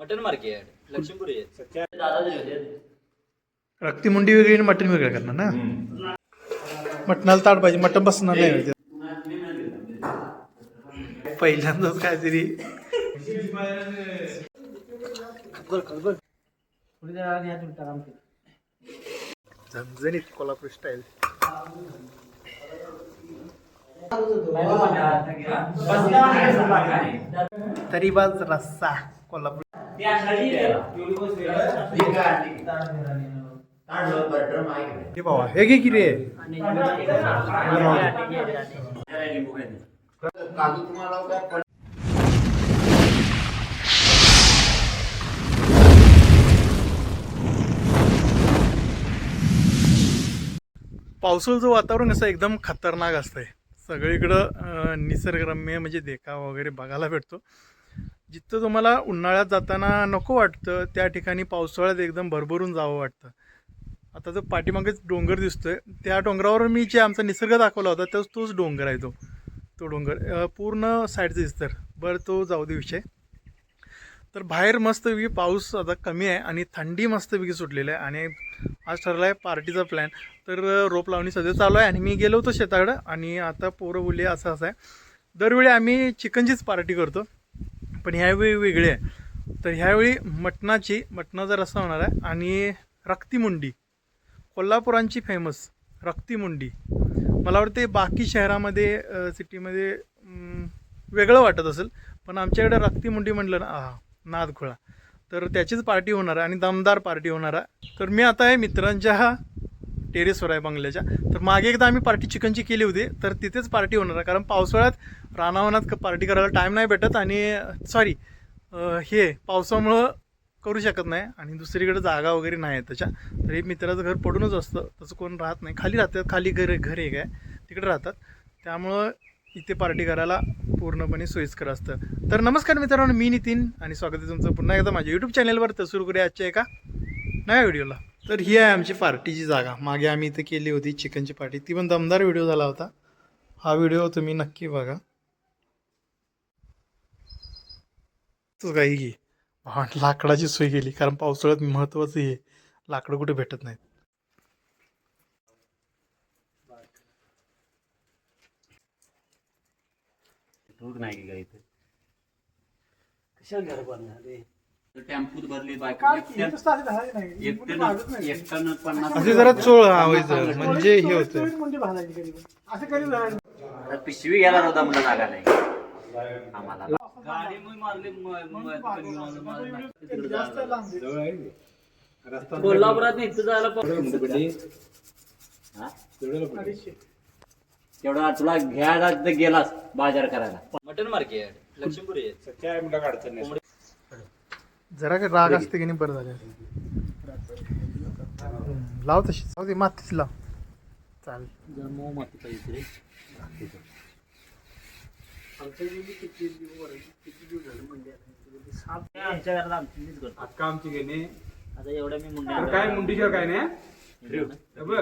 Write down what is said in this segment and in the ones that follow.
Mutton market Laxmipuri दादा दिले होते रक्ती मुंडी वेगळी आणि मटण वेगळं करणार ना? मटणाला ताट पाहिजे मटण बसणार नाही. त्याच्यात. पहिल्यांदाच काहीतरी झणझणीत कोल्हापूर स्टाईल तरी बाज रस्सा कोल्हापूर. हे बाबा हे घे पावसाळ्याचं वातावरण कसं एकदम खतरनाक असतंय. सगळीकडं निसर्गरम्य म्हणजे देखा वगैरे बघायला भेटतो. जिथं तुम्हाला उन्हाळ्यात जाताना नको वाटतं त्या ठिकाणी पावसाळ्यात एकदम भरभरून जावं वाटतं. आता जो पाठीमागेच डोंगर दिसतोय त्या डोंगरावर मी जे आमचा निसर्ग दाखवला होता तोच तोच डोंगर आहे तो. तो डोंगर पूर्ण साईडचं दिसतं बरं तो जाऊ दे विषय. तर बाहेर मस्तपैकी पाऊस आता कमी आहे आणि थंडी मस्तपैकी सुटलेली आहे आणि आज ठरला आहे पार्टीचा प्लॅन तर रोप लावणी सध्या चालू आहे आणि मी गेलो होतो शेताकडं आणि आता पोरं बोलले असं असं आहे. दरवेळी आम्ही चिकनचीच पार्टी करतो. पण ह्यावेळी वेगळी आहे. तर ह्यावेळी मटणाची मटणाचा रस्सा होणार आहे आणि रक्तीमुंडी कोल्हापुरांची फेमस रक्तीमुंडी मला वाटते बाकी शहरामध्ये सिटीमध्ये वेगळं वाटत असेल पण आमच्याकडे रक्तीमुंडी म्हटलं ना आहा नादखुळा. तर त्याचीच पार्टी होणार आहे आणि दमदार पार्टी होणार आहे. तर मी आता आहे मित्रांच्या टेरेसवर आहे बंगल्याच्या. तर मागे एकदा आम्ही पार्टी चिकनची केली होती तर तिथेच पार्टी होणार आहे. कारण पावसाळ्यात रानावनात पार्टी करायला टाईम नाही भेटत आणि सॉरी हे पावसामुळं करू शकत नाही आणि दुसरीकडे जागा वगैरे नाही आहे त्याच्या. तर हे मित्राचं घर पडूनच असतं तसं कोण राहत नाही. खाली राहतात खाली घर घर एक आहे. तिकडे राहतात. त्यामुळं इथे पार्टी करायला पूर्णपणे सोयीस्कर असतं. तर नमस्कार मित्रांनो मी नितीन आणि स्वागत आहे तुमचं पुन्हा एकदा माझ्या यूट्यूब चॅनलवर तर सुरू करूया आजच्या एका नव्या व्हिडिओला तर ही आहे आमची पार्टीची जागा. मागे आम्ही इथे केली होती चिकनची पार्टी. ती पण दमदार व्हिडिओ झाला होता. हा व्हिडिओ तुम्ही नक्की बघा. तो काही घे. लाकडाची सोय गेली कारण पावसाळ्यात महत्वाचं हे लाकडं कुठे भेटत नाहीत. नाही की कशाला घर बांधणार रे टेम्पूत भरली बायक. एकट्यानं पन्नास असे जरा चोळ व्हायचं म्हणजे हे होतं. पिशवी घ्यायला नव्हता म्हणलं जागा नाही आम्हाला गाडी मारली. कोल्हापुरात नाही. इथं जायला पण- हा? तेवढा तुला घ्यायला तर गेलास बाजार करायला. Mutton market Laxmipuri. जरा काय राग असते की नाही बरं झालं. लाव तशी. जाऊ दे मातीच लाव. चालेल. जरा मऊ आमच्या घरात आमची मीच करतो अक्का आमची घेणे आता एवढ्या मी मुंड्या तर काय काय नाही? हे बघ.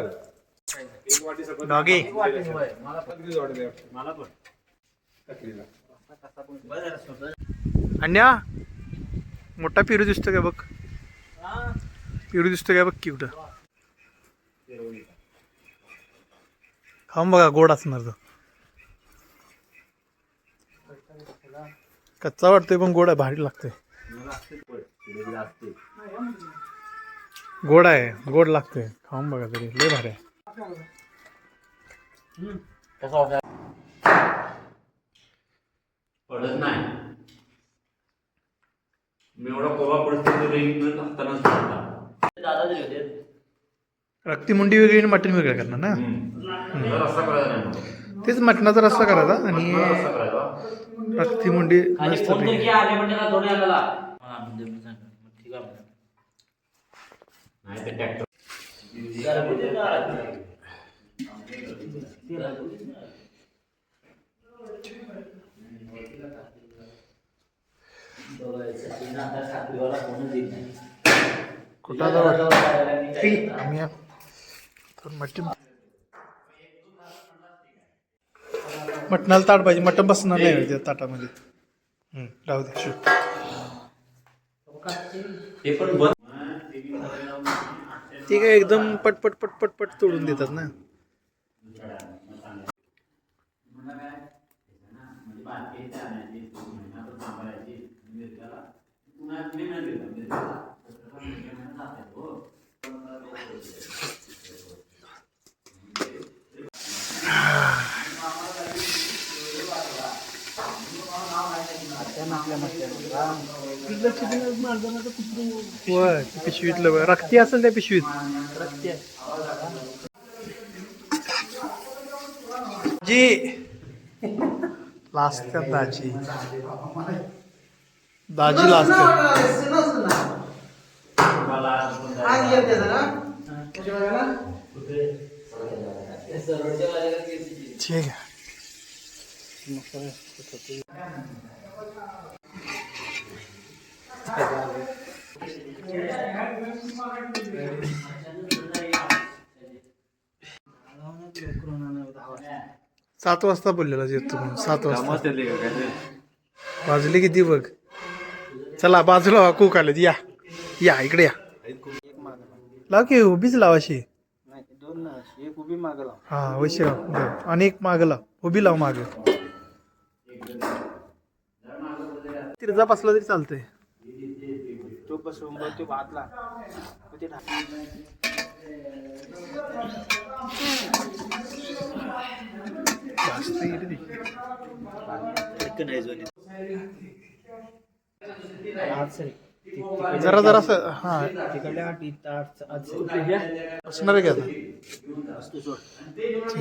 डॉगी. मला पण. अन्या? मोठा पेरू दिसतो काय बघ? पेरू दिसतो काय बघ की कुठं खाऊन बघा गोड असणार तो. कच्चा वाटतोय पण गोड आहे भारी लागतोय. गोड आहे गोड लागतोय. खाऊन बघा तरी लय भारी आहे. पडत नाही. परिस्थिती असतानाच दादा दिले होते. रक्ती मुंडी वेगळी आणि मटण वेगळं करणार ना? जर रस्ता करायचा नाही मला. तेच मटणाचा रस्सा करायचा आणि करायचा. रक्ती मुंडी आणि मस्त फोन तरी पैकी. की आले म्हणजे ना दोन्ही आलेला हा, म्हणजे मी सांगतो. मग ठीक आहे. म्हणलं. नाही ते ट्रॅक्टर तर मटण मटणाला ताट पाहिजे. मटण बसणार नाही त्या ताटामध्ये. राहू दे शू ते काय एकदम पटपट पटपट पट तोडून देतात ना होय ते पिशवीतलं बघ. रक्ती असेल त्या पिशवीत? जी लाजत्यात दाजी. दाजी लास्ट ठीक आहे. सात वाजता बोललेला येतो म्हणून सात वाजता. वाजले किती बघ? चला बाजूला व्हा, कूक आलेत या. या इकडे या. लाव की उभीच लाव अशी. हा वैशी लाव लाव. आणि एक माग लाव. उभी लाव माग. तिरजा बसला तरी चालतंय. तो बसवून तो ते. जरा जरा हा. असणार आहे की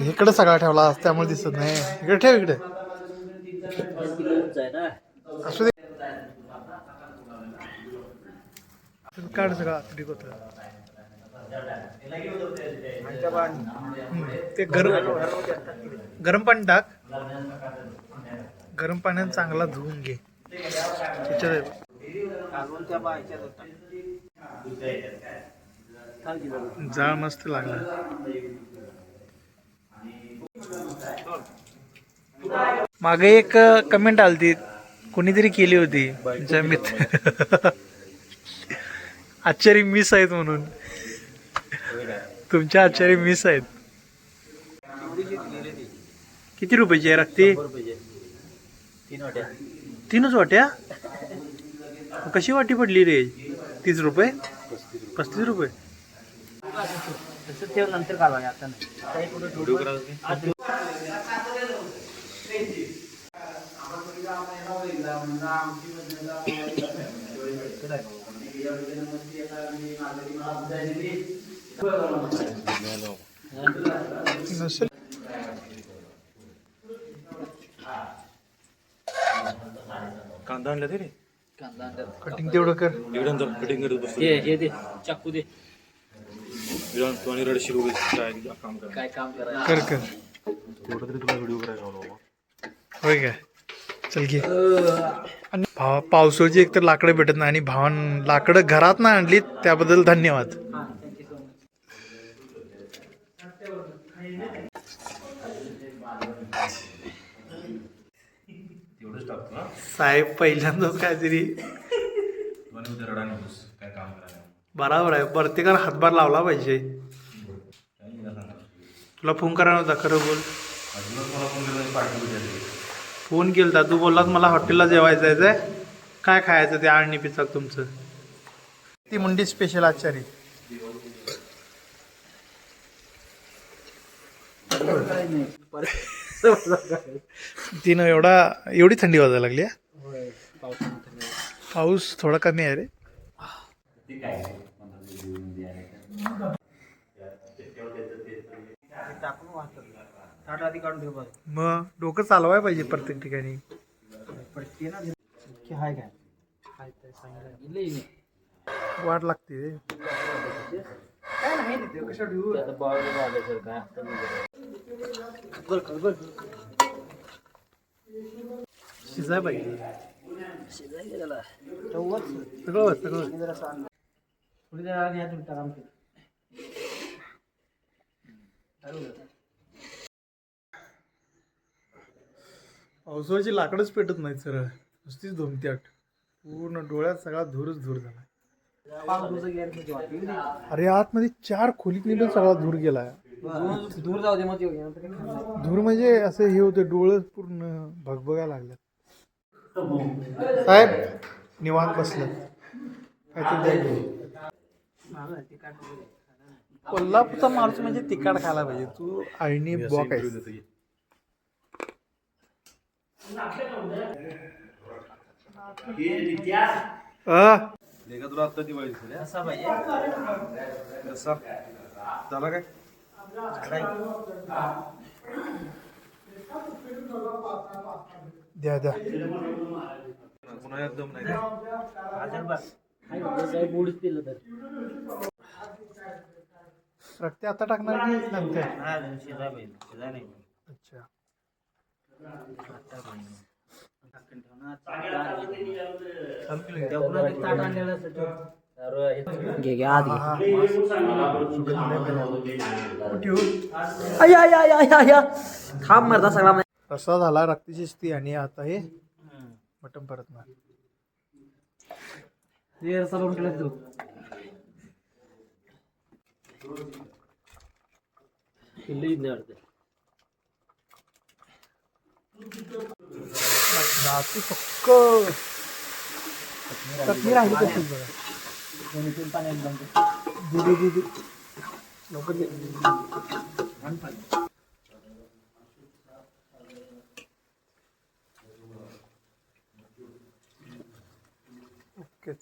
इकडे सगळा ठेवला आज, त्यामुळे दिसत नाही. इकडे ठेव इकडे. असू दे. काढ सगळं आतडी होत ते गरम गरम पाणी टाक. गरम पाण्याने चांगला धुवून घे. जाळ मस्त लागला. मागे एक कमेंट आलती. कोणीतरी केली होती. तुमच्या आश्चर्य मिस आहेत म्हणून. तुमच्या आश्चर्य मिस आहेत. किती रुपयाची आहे रक्ती तीन वाट्या तीनच वाट्या? कशी वाटी पडली रे? तीस रुपये? पस्तीस रुपये. ठेव नंतर घालवा आता नाही काही कुठं नसेल कांदा आणला तरी कटिंग तेवढं कर. इकडं जाऊन कटिंग करत बसतो. हे हे दे चाकू दे. इकडं तू आणि रडशील उगाच काय काम करा. काय काम करा? कर कर. तेवढं तरी तुला व्हिडिओ करायला लावला होय काय चल घे. भावा पावसाची एकतर लाकडं भेटत नाही आणि भावान लाकडं घरात ना आणली त्याबद्दल धन्यवाद. साहेब पहिल्यांदाच काहीतरी बराबर आहे. प्रत्येकाला हातभार लावला पाहिजे. तुला फोन करायला होता खरं बोल. फोन केला तू बोललास मला हॉटेलला जेवायचं जायचंय काय खायचं ते आळणी पिचाक तुमचं? ती मुंडी स्पेशल आचारी तिनं एवढा एवढी थंडी वाजायला लागली हा? पाऊस थोडा कमी आहे रे. ताट आधी काढून ठेव बघ मग डोकं चालवाय पाहिजे प्रत्येक ठिकाणी. पडते ना की हाय काय? हाय काय सांगितलं वाट लागते रे. काय नाही तिथे कशा ठेवू कर बरं शिजाय पाहिजे तेव्हाच. सगळं सगळं जरा सांग. थोडी जरा घ्या तुम्ही आराम कर पावसाळ्याची लाकडच पेटत नाहीत सर नुसतीच धुमत्याट पूर्ण डोळ्यात सगळा धूरच धूर झाला अरे आतमध्ये चार खोलीत पण सगळा धूर गेला जाऊ दे मग नाही. धूर म्हणजे असं हे होतं डोळं पूर्ण भगभगा लागलं साहेब निवांत बसलं? कोल्हापूरचा माणूस म्हणजे तिखट खायला पाहिजे. तू आळणी बॉक आहे तुला आता दिवाळी कसा पाहिजे कसा झाला काय? द्या द्या. पुन्हा एकदम नाही. रक्ते आता टाकणार की नंतर? अच्छा. घे घे आत घे हा, आया थांब मरता सगळा मा- रस्सा झाला रक्ताची स्थिती आणि आता हे मटण परत मार. ते रस्सा भरून ठेवला तू किल्ली नातू फक्क चटणी राहिली तशीच बघा पाणी एकदम लवकर दे ओके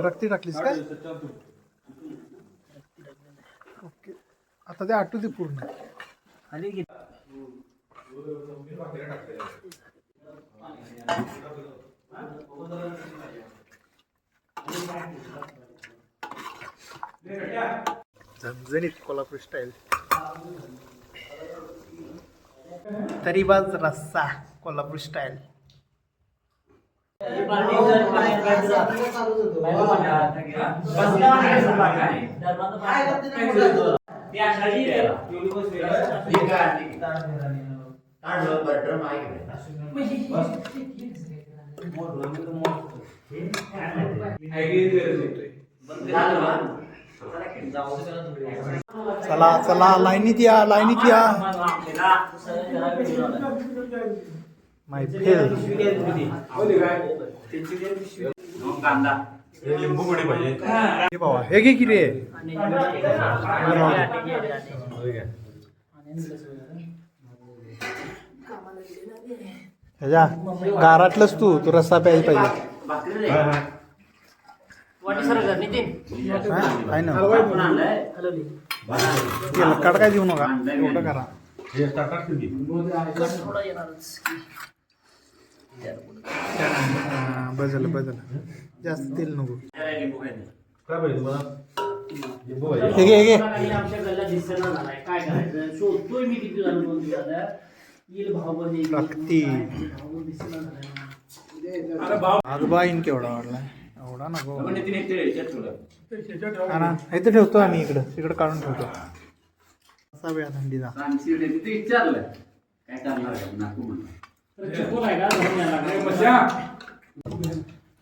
रक्ती टाकलीस काय ओके आता ते आटू दे पूर्ण. खाली घे. झणझणीत कोल्हापूर स्टाईल तरी बाज रस्सा कोल्हापूर स्टाईल चला चला लाईनीत या लाईनीत या. माय फेल कांदा. लिंबू गोडी पाहिजे हे बाबा हे घे की रे ह्याच्या गारातलंच तू तू रस्सा प्यायला पाहिजे हा? आहे ना तेल काढ काय देऊ नका एवढं करा थोडा येणारच जास्त तेल नको. हे घे हे घे. आजोबा केवढा वाढला एवढा नको. हा ना इथं ठेवतो आम्ही इकडं. इकडं काढून ठेवतो. असा वेळा थंडीचा विचारलं काय करणार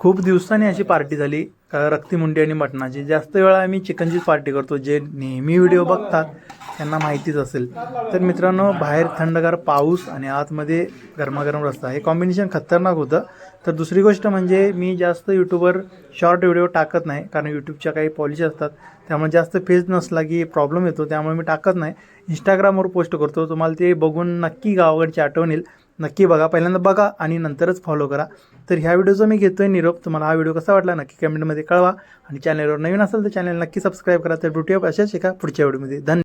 खूप दिवसांनी अशी पार्टी झाली का रक्तीमुंडी आणि मटणाची. जास्त वेळा आम्ही चिकनचीच पार्टी करतो जे नेहमी व्हिडिओ बघतात त्यांना माहितीच असेल. तर मित्रांनो बाहेर थंडगार पाऊस आणि आतमध्ये गरमागरम रस्ता हे कॉम्बिनेशन खतरनाक होतं. तर दुसरी गोष्ट म्हणजे मी जास्त यूट्यूबवर शॉर्ट व्हिडिओ टाकत नाही कारण यूट्यूबच्या काही पॉलिसी असतात. त्यामुळे जास्त फेज नसला की प्रॉब्लेम येतो त्यामुळे मी टाकत नाही. इंस्टाग्रामवर पोस्ट करतो तुम्हाला ते बघून नक्की गावाकडची आठवण येईल. नक्की बघा. पहिल्यांदा बघा आणि नंतरच फॉलो करा. तर ह्या व्हिडिओचा मी घेतोय निरोप तुम्हाला हा व्हिडिओ कसा वाटला नक्की कमेंटमध्ये कळवा. आणि चॅनलवर नवीन असेल तर चॅनल नक्की सबस्क्राईब करा. तर भेटूया अशाच एका पुढच्या व्हिडिओमध्ये धन्यवाद.